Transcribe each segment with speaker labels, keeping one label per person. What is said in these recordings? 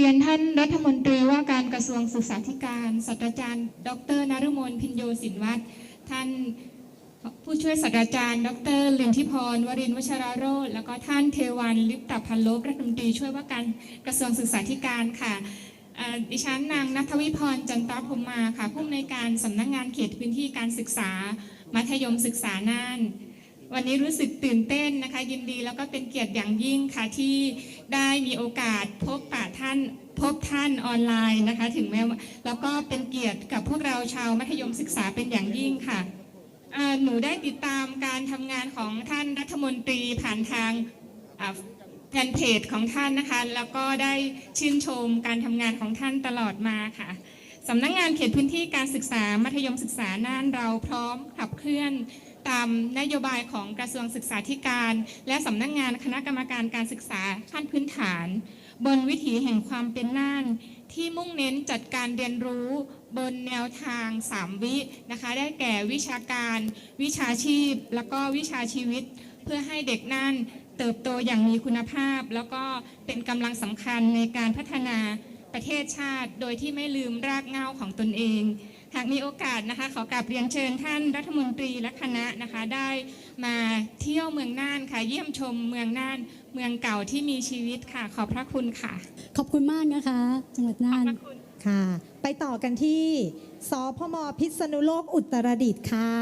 Speaker 1: เรียนท่านรัฐมนตรีว่าการกระทรวงศึกษาธิการศาสตราจารย์ ดรนฤมลพินโยสินวัตรท่านผู้ช่วยศาสตราจารย์ ดรลินทิพรวรินวชราโรจน์แล้วก็ท่านเทวันลิปตพันลบรัฐมนตรีช่วยว่าการกระทรวงศึกษาธิการค่ะเอ่อดิฉันนางนัทวิพรจันตพมมาค่ะผู้อำนวยการสำนักงานเขตพื้นที่การศึกษา มัธยมศึกษาน่าน วันนี้รู้สึกตื่นเต้นนะคะ ยินดีแล้วก็เป็นเกียรติอย่างยิ่งค่ะที่ได้มีโอกาสพบปะท่านพบท่านออนไลน์นะคะ ถึงแม้ว่าแล้วก็เป็นเกียรติกับพวกเราชาวมัธยมศึกษาเป็นอย่างยิ่งค่ะหนูได้ติดตามการทำงานของท่านรัฐมนตรีผ่านทางแฟนเพจของท่านนะคะ แล้วก็ได้ชื่นชมการทำงานของท่านตลอดมาค่ะสำนักงงานเขตพื้นที่การศึกษามัธยมศึกษาน่านเราพร้อมขับเคลื่อน ตามนโยบายของกระทรวงศึกษาธิการ และสำนักงานคณะกรรมการการศึกษาขั้นพื้นฐาน บนวิถีแห่งความเป็นน่าน ที่มุ่งเน้นจัดการเรียนรู้บนแนวทาง 3 วินะคะได้แก่วิชาการ วิชาชีพ แล้วก็วิชาชีวิต เพื่อให้เด็กน่านเติบโตอย่างมีคุณภาพ แล้วก็เป็นกำลังสำคัญในการพัฒนาประเทศชาติ โดยที่ไม่ลืมรากเหง้าของตนเอง หากมีโอกาสนะคะขอกราบเรียนเชิญท่านรัฐมนตรีและคณะนะคะได้มาเที่ยวเมืองน่านค่ะ เยี่ยมชมเมืองน่านเมืองเก่าที่มีชีวิตค่ะ ขอบพระคุณค่ะ
Speaker 2: ขอบคุณมากนะคะ จังหวัดน่าน
Speaker 1: ขอบพระคุณ
Speaker 3: ค่ะ ไปต่อกันที่สพมพิษณุโลกอุตรดิตถ์ค่ะ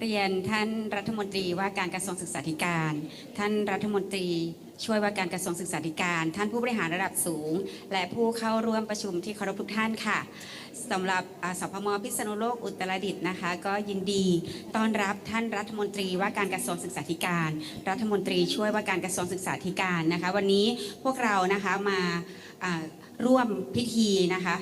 Speaker 4: เรียนท่านรัฐมนตรีว่าการกระทรวงศึกษาธิการ ท่านรัฐมนตรี ช่วยว่าการกระทรวงศึกษาธิการ ท่านผู้บริหารระดับสูง และผู้เข้าร่วมประชุมที่เคารพทุกท่านค่ะสำหรับสพมพิษณุโลกอุตรดิตถ์นะคะ ก็ยินดีต้อนรับท่านรัฐมนตรีว่าการกระทรวงศึกษาธิการ รัฐมนตรีช่วยว่าการกระทรวงศึกษาธิการนะคะ วันนี้พวกเรานะคะมาอ่าร่วมพิธีนะคะ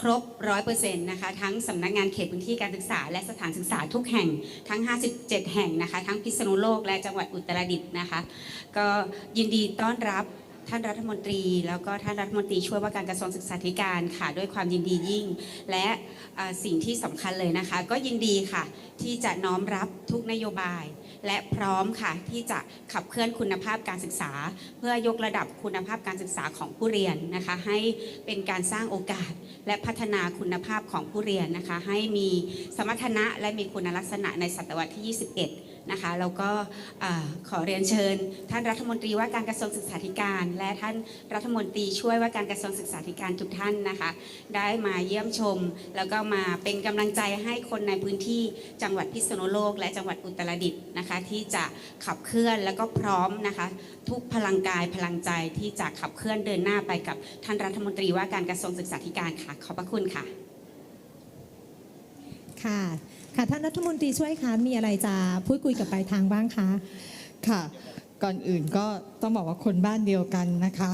Speaker 4: ครบร้อยเปอร์เซ็นต์นะคะทั้งสำนักงานเขตพื้นที่การศึกษา และสถานศึกษาทุกแห่งทั้ง 57 แห่งนะคะทั้งพิษณุโลกและจังหวัดอุตรดิตถ์นะคะ ก็ยินดีต้อนรับท่านรัฐมนตรี แล้วก็ท่านรัฐมนตรีช่วยว่าการกระทรวงศึกษาธิการค่ะด้วยความยินดียิ่ง และสิ่งที่สำคัญเลยนะคะ ก็ยินดีค่ะที่จะน้อมรับทุกนโยบาย และพร้อมค่ะที่จะขับเคลื่อนคุณภาพการศึกษา เพื่อยกระดับคุณภาพการศึกษาของผู้เรียนนะคะ ให้เป็นการสร้างโอกาส และพัฒนาคุณภาพของผู้เรียนนะคะ ให้มีสมรรถนะและมีคุณลักษณะในศตวรรษที่ 21 นะคะแล้วก็ขอเรียนเชิญ ท่านรัฐมนตรีว่าการกระทรวงศึกษาธิการ และท่านรัฐมนตรีช่วยว่าการกระทรวงศึกษาธิการทุกท่านนะคะ ได้มาเยี่ยมชม แล้วก็มาเป็นกำลังใจให้คนในพื้นที่จังหวัดพิษณุโลก และจังหวัดอุตรดิตถ์นะคะ ที่จะขับเคลื่อนแล้วก็พร้อมนะคะ ทุกพลังกายพลังใจที่จะขับเคลื่อนเดินหน้าไปกับท่านรัฐมนตรีว่าการกระทรวงศึกษาธิการค่ะขอบพระคุณค่ะ
Speaker 3: ค่ะ ค่ะท่านรัฐมนตรีช่วยคะมีอะไรจะพูดคุยกับปลายทางบ้างคะ
Speaker 5: ค่ะ ก่อนอื่นก็ต้องบอกว่าคนบ้านเดียวกันนะคะ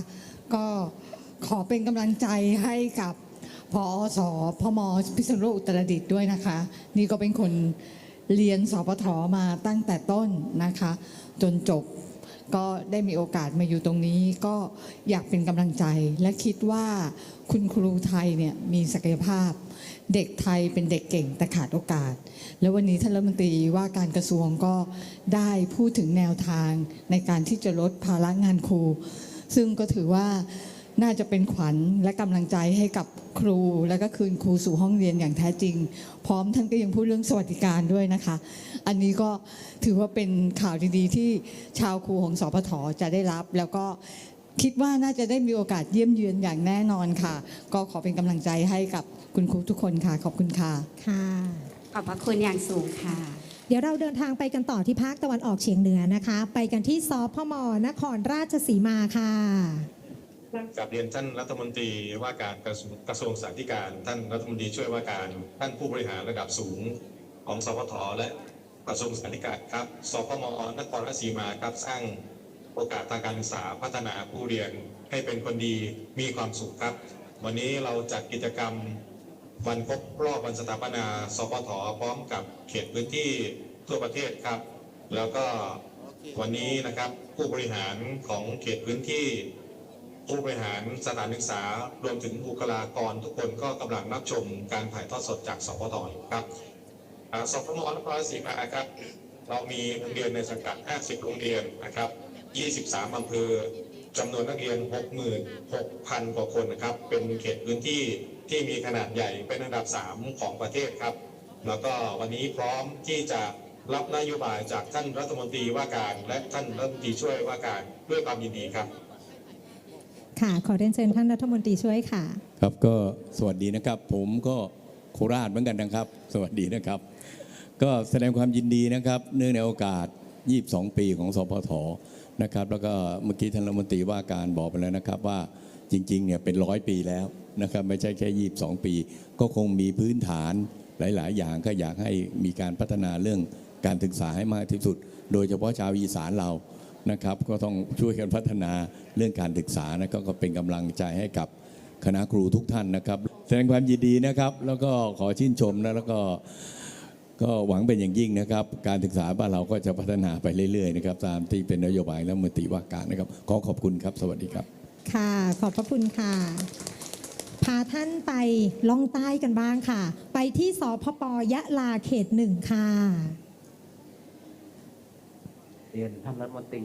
Speaker 5: ก็ขอเป็นกำลังใจให้กับพอสพมพิษณุโลกอุตรดิตถ์ด้วยนะคะ นี่ก็เป็นคนเรียนสปทมาตั้งแต่ต้นนะคะ จนจบ ก็ได้มีโอกาสมาอยู่ตรงนี้ ก็อยากเป็นกำลังใจ และคิดว่าคุณครูไทยเนี่ยมีศักยภาพ เด็กไทยเป็นเด็กเก่งแต่ขาดโอกาส แล้ววันนี้ท่านรัฐมนตรีว่าการกระทรวงก็ได้พูดถึงแนวทางในการที่จะลดภาระงานครู ซึ่งก็ถือว่า น่าจะเป็นขวัญและกำลังใจให้กับครู และก็คืนครูสู่ห้องเรียนอย่างแท้จริง พร้อมท่านก็ยังพูดเรื่องสวัสดิการด้วยนะคะ อันนี้ก็ถือว่าเป็นข่าวดีๆ ที่ชาวครูของสพทจะได้รับ แล้วก็คิดว่าน่าจะได้มีโอกาสเยี่ยมเยือนอย่างแน่นอนค่ะ ก็ขอเป็นกำลังใจให้กับคุณครูทุกคนค่ะ ขอบคุณค่ะ
Speaker 3: ค่ะ
Speaker 4: ขอบพระคุณอย่างสูงค่ะ
Speaker 3: เดี๋ยวเราเดินทางไปกันต่อที่ภาคตะวันออกเฉียงเหนือนะคะ ไปกันที่สพมนครราชสีมาค่ะ
Speaker 6: กับเรียนท่านรัฐมนตรีว่าการกระทรวงสาธารณสุขท่านรัฐมนตรีช่วยว่าการท่านผู้บริหารระดับสูงของสพทและกระทรวงสาธารณสุขครับสพมนครราชสีมาครับสร้างโอกาสทางการศึกษาพัฒนาผู้เรียนให้เป็นคนดีมีความสุขครับ วันนี้เราจัดกิจกรรมวันครบรอบวันสถาปนา สพทพร้อมกับเขตพื้นที่ทั่วประเทศครับ แล้วก็วันนี้นะครับผู้บริหารของเขตพื้นที่ ผู้บริหารสถานศึกษารวมถึงบุคลากรทุกคนก็กำลังรับชมการถ่ายทอดสดจากสพทอยู่ครับสพมนครราชสีมาครับเรามีโรงเรียนในสังกัด 50 โรงเรียนนะครับ 23 อำเภอจำนวนนักเรียน 66,000 กว่าคนนะครับ เป็นเขตพื้นที่ที่มีขนาดใหญ่เป็นอันดับ 3 ของประเทศครับ แล้วก็วันนี้พร้อมที่จะรับนโยบายจากท่านรัฐมนตรีว่าการ และท่านรัฐมนตรีช่วยว่าการด้วยความยินดีครับ
Speaker 3: ค่ะ ขอเรียนเชิญท่านรัฐมนตรีช่วยค่ะ
Speaker 7: ครับก็สวัสดีนะครับ ผมก็โคราชเหมือนกันนะครับ สวัสดีนะครับ ก็แสดงความยินดีนะครับ เนื่องในโอกาส 22 ปีของสพทนะครับ แล้วก็เมื่อกี้ท่านรัฐมนตรีว่าการบอกไปแล้วนะครับว่าจริงๆเนี่ยเป็นร้อยปีแล้วนะครับไม่ใช่แค่ 22 ปี ก็คงมีพื้นฐานหลาย ๆ อย่างก็อยากให้มีการพัฒนาเรื่องการศึกษาให้มากที่สุด โดยเฉพาะชาวอีสานเรา นะครับ ก็ต้องช่วยกันพัฒนาเรื่องการศึกษานะก็ก็เป็นกำลังใจให้กับคณะครูทุกท่านนะครับ แสดงความยินดีนะครับ แล้วก็ขอชื่นชมนะแล้วก็ก็หวังเป็นอย่างยิ่งนะครับ การศึกษาบ้านเราก็จะพัฒนาไปเรื่อยๆนะครับตามที่เป็นนโยบายและมติว่าการนะครับ ขอขอบคุณครับ สวัสดีครับ
Speaker 3: ค่ะ ขอบพระคุณค่ะ พาท่านไปล่องใต้กันบ้างค่ะ ไปที่สพปยะลาเขตหนึ่งค่ะ
Speaker 8: เรียนท่านรัฐมนตรี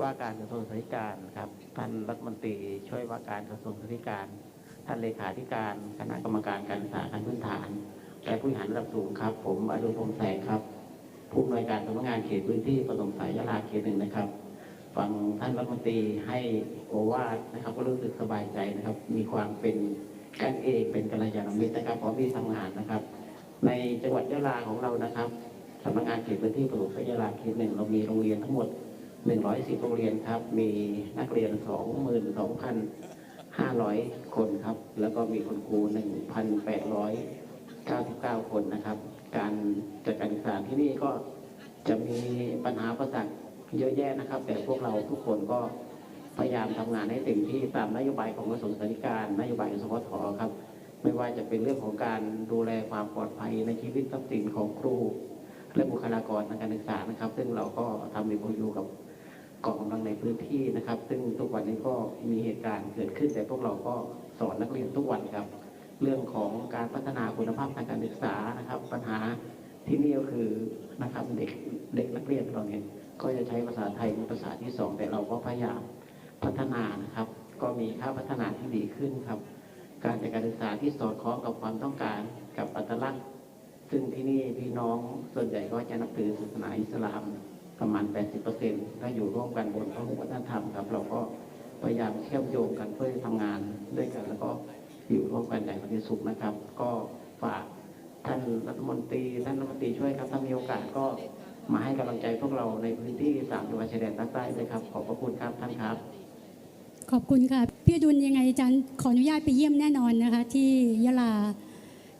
Speaker 8: ว่าการกระทรวงสาธารณการครับ ท่านรัฐมนตรีช่วยว่าการกระทรวงสาธารณการ ท่านเลขาธิการคณะกรรมการการศึกษาขั้นพื้นฐานและผู้บริหารระดับสูงครับ ผมอดุลพงษ์แสงครับ ผู้อำนวยการสำนักงานเขตพื้นที่ปฐมสายยะลาเขตหนึ่งนะครับฟังท่านรัฐมนตรีให้โอวาทนะครับ ก็รู้สึกสบายใจนะครับ มีความเป็นกันเองเป็นกัลยาณมิตรนะครับพร้อมที่ทำงานนะครับ ในจังหวัดยะลาของเรานะครับ สำนักงานเขตพื้นที่ปฐมสายยะลาเขตหนึ่งเรามีโรงเรียนทั้งหมด 110 โรงเรียนครับ มีนักเรียน 22,500 คนครับ แล้วก็มีคุณครู 1,899 คนนะครับ การจัดการศึกษาที่นี่ก็จะมีปัญหาประสักเยอะแยะนะครับ แต่พวกเราทุกคนก็พยายามทำงานให้เต็มที่ตามนโยบายของกระทรวงสาธารณการนโยบายของสพทครับ ไม่ว่าจะเป็นเรื่องของการดูแลความปลอดภัยในชีวิตทรัพย์สินของครู และบุคลากรทางการศึกษานะครับ ซึ่งเราก็ทำในโยกับกองกำลังในพื้นที่นะครับ ซึ่งทุกวันนี้ก็มีเหตุการณ์เกิดขึ้นแต่พวกเราก็สอนนักเรียนทุกวันครับ เรื่องของการพัฒนาคุณภาพทางการศึกษานะครับ ปัญหาที่นี่ก็คือนะครับเด็กเด็กนักเรียนเราเนี่ยก็จะใช้ภาษาไทยเป็นภาษาที่สองแต่เราก็พยายามพัฒนานะครับ ก็มีค่าพัฒนาที่ดีขึ้นครับ การจัดการศึกษาที่สอดคล้องกับความต้องการกับอัตลักษณ์ ซึ่งที่นี่พี่น้องส่วนใหญ่ก็จะนับถือศาสนาอิสลามประมาณ 80%ถ้าอยู่ร่วมกันบนพระวัฒนธรรมครับ เราก็พยายามเชื่อมโยงกันเพื่อทำงานด้วยกัน แล้วก็อยู่ร่วมกันอย่างสันติสุขนะครับ ก็ฝากท่านรัฐมนตรีท่านรัฐมนตรีช่วยครับถ้ามีโอกาสก็มาให้กำลังใจพวกเราในพื้นที่สามจังหวัดชายแดนภาคใต้ด้วยครับ ขอบพระคุณครับท่านครับ
Speaker 2: ขอบคุณค่ะพี่ดุลยังไงจารย์ขออนุญาตไปเยี่ยมแน่นอนนะคะ ที่ยะลา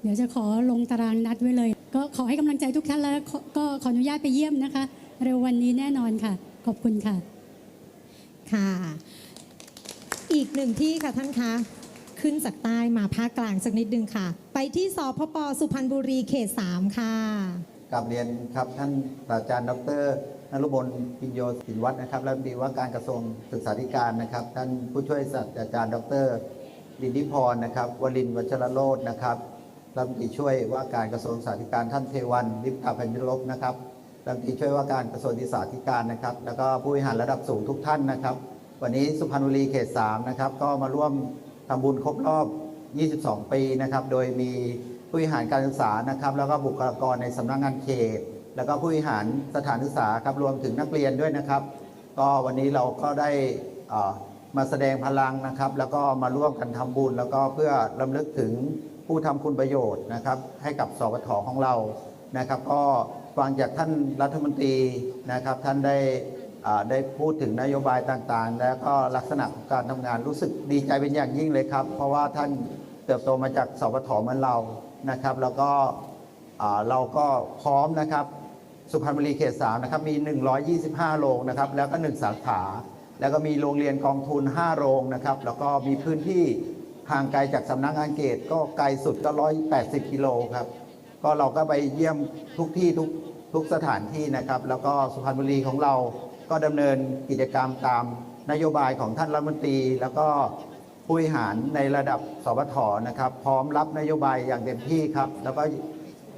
Speaker 2: ดี๋ยวจะขอลงตารางนัดไว้เลย ก็ขอให้กำลังใจทุกท่านแล้วขอก็ขออนุญาตไปเยี่ยมนะคะ เร็ววันนี้แน่นอนค่ะ ขอบคุณค่ะ
Speaker 3: ค่ะ อีกหนึ่งที่ค่ะท่านคะขึ้นจากใต้มาภาคกลางสักนิดนึงค่ะ ไปที่สพปสุพรรณบุรีเขต 3 ค่ะ
Speaker 9: กับเรียนครับท่านศาสตราจารย์ดรนรุบลปิญโยสินวัฒน์นะครับรัฐมนตรีว่าการกระทรวงศึกษาธิการนะครับ ท่านผู้ช่วยศาสตราจารย์ดรลินทิพรนะครับวลินทร์วัชรโรจน์นะครับ รัฐมนตรีช่วยว่าการกระทรวงศึกษาธิการท่านเทวันลิปตาพันธิลบนะครับรัฐมนตรีช่วยว่าการกระทรวงศึกษาธิการนะครับ แล้วก็ผู้บริหารระดับสูงทุกท่านนะครับ วันนี้สุพรรณบุรีเขต3นะครับก็มาร่วมทำบุญครบรอบ 22 ปีนะครับ โดยมีผู้บริหารการศึกษานะครับ แล้วก็บุคลากรในสำนักงานเขต แล้วก็ผู้บริหารสถานศึกษาครับรวมถึงนักเรียนด้วยนะครับ ก็วันนี้เราก็ได้อ่อมาแสดงพลังนะครับ แล้วก็มาร่วมกันทำบุญ แล้วก็เพื่อลำลึกถึง ผู้ทำคุณประโยชน์นะครับ ให้กับสวทของเรานะครับ ก็ฟังจากท่านรัฐมนตรีนะครับ ท่านได้ได้พูดถึงนโยบายต่างๆ แล้วก็ลักษณะของการทำงานรู้สึกดีใจเป็นอย่างยิ่งเลยครับ เพราะว่าท่านเติบโตมาจากสวทเหมือนเรานะครับ แล้วก็เราก็พร้อมนะครับ สุพรรณบุรีเขต3นะครับมี 125 โรงนะครับ แล้วก็ 1 สาขา แล้วก็มีโรงเรียนกองทุน 5 โรงนะครับ แล้วก็มีพื้นที่ ห่างไกลจากสำนักงานเขตก็ไกลสุดก็180กิโลครับ ก็เราก็ไปเยี่ยมทุกที่ทุกทุกสถานที่นะครับ แล้วก็สุพรรณบุรีของเราก็ดำเนินกิจกรรมตามนโยบายของท่านรัฐมนตรี แล้วก็ผู้บริหารในระดับสวทนะครับ พร้อมรับนโยบายอย่างเต็มที่ครับ แล้วก็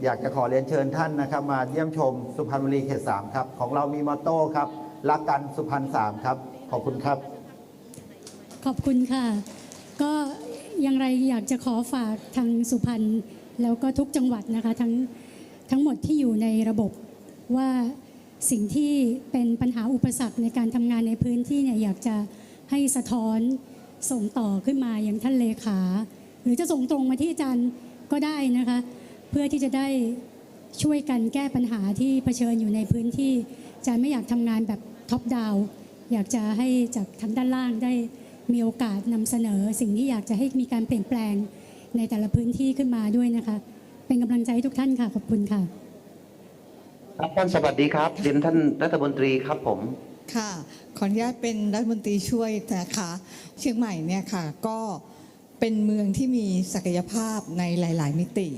Speaker 9: อยากจะขอเรียนเชิญท่านนะครับ มาเยี่ยมชมสุพรรณบุรีเขต3ครับ ของเรามีมอตโต้ครับรักกันสุพรรณ3ครับ ขอบคุณครับ
Speaker 2: ขอบคุณค่ะ ก็ อย่างไรอยากจะขอฝากทางสุพรรณแล้วก็ทุกจังหวัดนะคะทั้งทั้งหมดที่อยู่ในระบบว่าสิ่งที่เป็นปัญหาอุปสรรคในการทำงานในพื้นที่เนี่ยอยากจะให้สะท้อนส่งต่อขึ้นมาอย่างท่านเลขา หรือจะส่งตรงมาที่อาจารย์ก็ได้นะคะ เพื่อที่จะได้ช่วยกันแก้ปัญหาที่เผชิญอยู่ในพื้นที่อาจารย์ไม่อยากทำงานแบบท็อปดาวอยากจะให้จากทางด้านล่างได้ มีโอกาสนำเสนอสิ่งที่อยากจะให้มีการเปลี่ยนแปลงในแต่ละพื้นที่ขึ้นมาด้วยนะคะ เป็นกำลังใจให้ทุกท่านค่ะ ขอบคุณค่ะ
Speaker 10: ครับท่านสวัสดีครับเรียนท่านรัฐมนตรีครับผม
Speaker 5: ค่ะขออนุญาตเป็นรัฐมนตรีช่วยนะคะเชียงใหม่เนี่ยค่ะก็เป็นเมืองที่มีศักยภาพในหลาย ๆ มิติ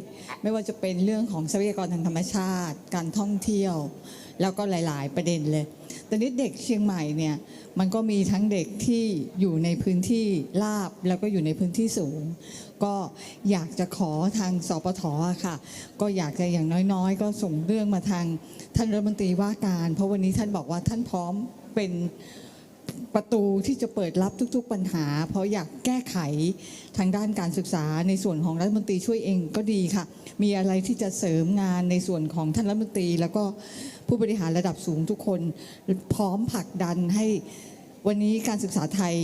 Speaker 5: ไม่ว่าจะเป็นเรื่องของทรัพยากรทางธรรมชาติ การท่องเที่ยว แล้วก็หลาย ๆ ประเด็นเลยแต่นี้เด็กเชียงใหม่เนี่ยมันก็มีทั้งเด็กที่อยู่ในพื้นที่ราบแล้วก็อยู่ในพื้นที่สูง ก็อยากจะขอทางสปทค่ะ ก็อยากจะอย่างน้อยๆ ก็ส่งเรื่องมาทางท่านรัฐมนตรีว่าการ เพราะวันนี้ท่านบอกว่าท่านพร้อมเป็นประตูที่จะเปิดรับทุกๆปัญหา เพราะอยากแก้ไขทางด้านการศึกษาในส่วนของรัฐมนตรีช่วยเองก็ดีค่ะ มีอะไรที่จะเสริมงานในส่วนของท่านรัฐมนตรีแล้วก็ ผู้บริหารระดับสูงทุกคนพร้อมผลักดันให้วันนี้การศึกษาไทย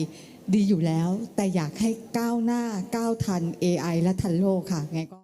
Speaker 5: ดีอยู่แล้ว แต่อยากให้ก้าวหน้าก้าวทัน AI และทันโลกค่ะไงก็